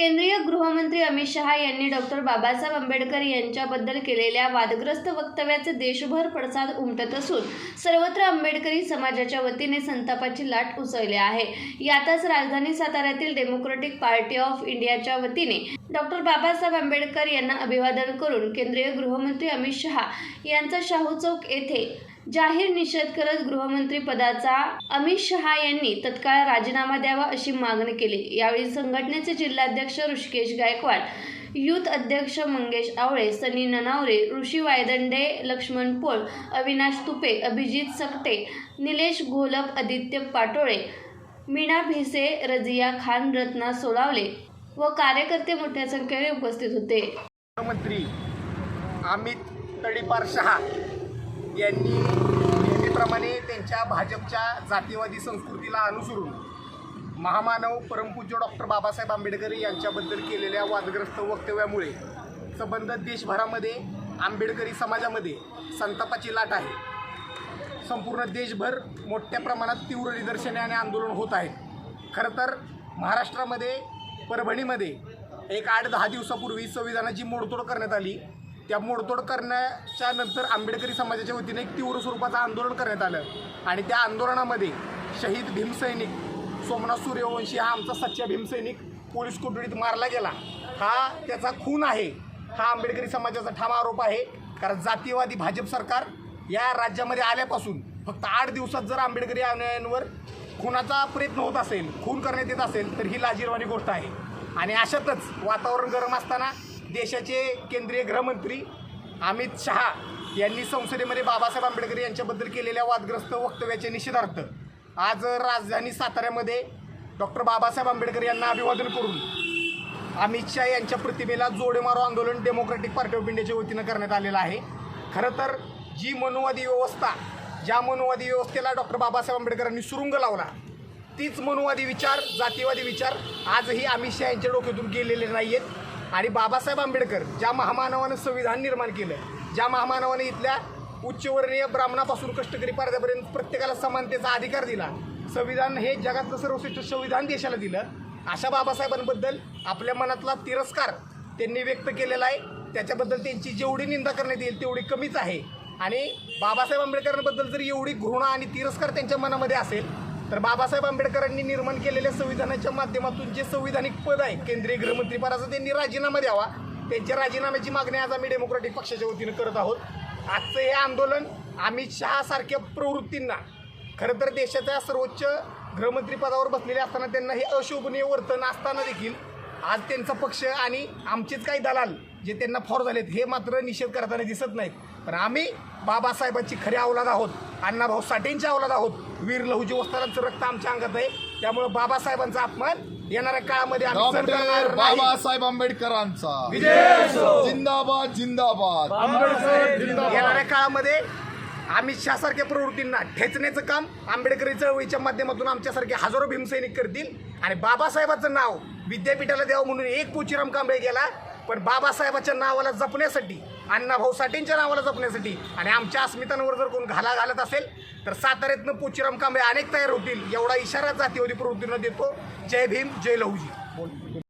केंद्रीय गृहमंत्री अमित शहा यांनी डॉक्टर बाबासाहेब आंबेडकर यांच्याबद्दल केलेल्या वादग्रस्त वक्तव्याचे देशभर पडसाद उमटत असून सर्वत्र आंबेडकरी समाजाच्या वतीने संतापाची लाट उसळली आहे. यातच राजधानी साताऱ्यातील डेमोक्रेटिक पार्टी ऑफ इंडियाच्या वतीने डॉक्टर बाबासाहेब आंबेडकर यांना अभिवादन करून केंद्रीय गृहमंत्री अमित शहा यांचा शाहू चौक येथे जाहीर निषेध करत गृहमंत्री पदाचा अमित शहा यांनी तत्काळ राजीनामा द्यावा अशी मागणी केली. यावेळी संघटनेचे जिल्हाध्यक्ष ऋषिकेश गायकवाड युथ अध्यक्ष मंगेश आवळे सनी ननावरे ऋषी वायदंडे लक्ष्मण पोळ अविनाश तुपे अभिजित सकटे निलेश घोलप आदित्य पाटोळे मीना भिसे रजिया खान रत्ना सोलावले व कार्यकर्ते मोठ्या संख्येने उपस्थित होते. मंत्री अमित तडीपार शहा यांनी नेहमीप्रमाणे त्यांच्या भाजपच्या जातीवादी संस्कृतीला अनुसरून महामानव परमपूज्य डॉक्टर बाबासाहेब आंबेडकर यांच्याबद्दल केलेल्या वादग्रस्त वक्तव्यामुळे संबंध देशभरामध्ये आंबेडकरी समाजामध्ये संतापाची लाट आहे. संपूर्ण देशभर मोठ्या प्रमाणात तीव्र निदर्शने आणि आंदोलन होत आहेत. खरं तर महाराष्ट्रामध्ये परभणीमध्ये एक आठ दहा दिवसापूर्वी संविधानाची मोडतोड करण्यात आली. त्या मोडतोड करण्याच्या नंतर आंबेडकरी समाजाच्या वतीने एक तीव्र स्वरूपाचं आंदोलन करण्यात आलं. आणि त्या आंदोलनामध्ये शहीद भीमसैनिक सोमनाथ सूर्यवंशी हा आमचा सच्चा भीमसैनिक पोलीस कोठडीत मारला गेला. हा त्याचा खून आहे. हा आंबेडकरी समाजाचा ठाम आरोप आहे. कारण जातीयवादी भाजप सरकार या राज्यामध्ये आल्यापासून फक्त आठ दिवसात जर आंबेडकरी अनुयायांवर खुनाचा प्रयत्न होत असेल खून करण्यात येत असेल तर ही लाजीरवाणी गोष्ट आहे. आणि अशातच वातावरण गरम असताना देशाचे केंद्रीय गृहमंत्री अमित शहा यांनी संसदेमध्ये बाबासाहेब आंबेडकर यांच्याबद्दल केलेल्या वादग्रस्त वक्तव्याच्या निषेधार्थ आज राजधानी साताऱ्यामध्ये डॉक्टर बाबासाहेब आंबेडकर यांना अभिवादन करून अमित शहा यांच्या प्रतिमेला जोडे मारो आंदोलन डेमोक्रेटिक पार्टी ऑफ इंडियाच्या वतीनं करण्यात आलेलं आहे. खरं तर जी मनुवादी व्यवस्था ज्या मनुवादी व्यवस्थेला डॉक्टर बाबासाहेब आंबेडकरांनी सुरुंग लावला तीच मनुवादी विचार जातीवादी विचार आजही अमित शहा यांच्या डोक्यातून गेलेले नाही आहेत आणि बाबासाहेब आंबेडकर ज्या महामानवानं संविधान निर्माण केलं ज्या महामानवाने इथल्या उच्चवर्णीय ब्राह्मणापासून कष्टकरी पारद्यापर्यंत प्रत्येकाला समानतेचा अधिकार दिला संविधान हे जगातलं सर्वश्रेष्ठ संविधान देशाला दिलं अशा बाबासाहेबांबद्दल आपल्या मनातला तिरस्कार त्यांनी व्यक्त केलेला आहे. त्याच्याबद्दल त्यांची जेवढी निंदा करण्यात येईल तेवढी कमीच आहे. आणि बाबासाहेब आंबेडकरांबद्दल जर एवढी घृणा आणि तिरस्कार त्यांच्या मनामध्ये असेल तर बाबासाहेब आंबेडकरांनी निर्माण केलेल्या संविधानाच्या माध्यमातून जे संविधानिक पद आहे केंद्रीय गृहमंत्रीपदाचा त्यांनी राजीनामा द्यावा. त्यांच्या राजीनाम्याची मागणी आज आम्ही डेमोक्रॅटिक पक्षाच्या वतीनं करत आहोत. आजचं हे आंदोलन अमित शहासारख्या प्रवृत्तींना खरं तर देशाच्या सर्वोच्च गृहमंत्रीपदावर बसलेले असताना त्यांना हे अशोभनीय वर्तन असताना देखील आज त्यांचा पक्ष आणि आमचेच काही दलाल जे त्यांना फॉर झालेत हे मात्र निषेध करताना दिसत नाहीत. पण आम्ही बाबासाहेबांची खरी अवलाद आहोत अण्णाभाऊ साठेंची अवलाद आहोत. वीर लहुजी वस्तारांचं रक्त आमच्या अंगात आहे. त्यामुळं बाबासाहेबांचा अपमान येणाऱ्या काळामध्ये आम्ही सहन डॉक्टर करणार नाही. बाबासाहेब आंबेडकरांचा. जिंदाबाद जिंदाबाद. येणाऱ्या काळामध्ये अमित शहा सारख्या प्रवृत्तींना ठेचण्याचं काम आंबेडकरी चळवळीच्या माध्यमातून आमच्यासारखे हजारो भीमसैनिक करतील. आणि बाबासाहेबाचं नाव विद्यापीठाला द्यावं म्हणून एक पोचीराम कांबळे गेला. पण बाबासाहेबाच्या नावाला जपण्यासाठी अण्णाभाऊ साठेंच्या नावाला जपण्यासाठी आणि आमच्या अस्मितांवर जर कोण घाला घालत असेल तर साताऱ्यातनं पोचीराम कांबळे अनेक तयार होतील एवढा इशारा जातीवादी प्रवृत्तीनं देतो. जय भीम जय लहुजी.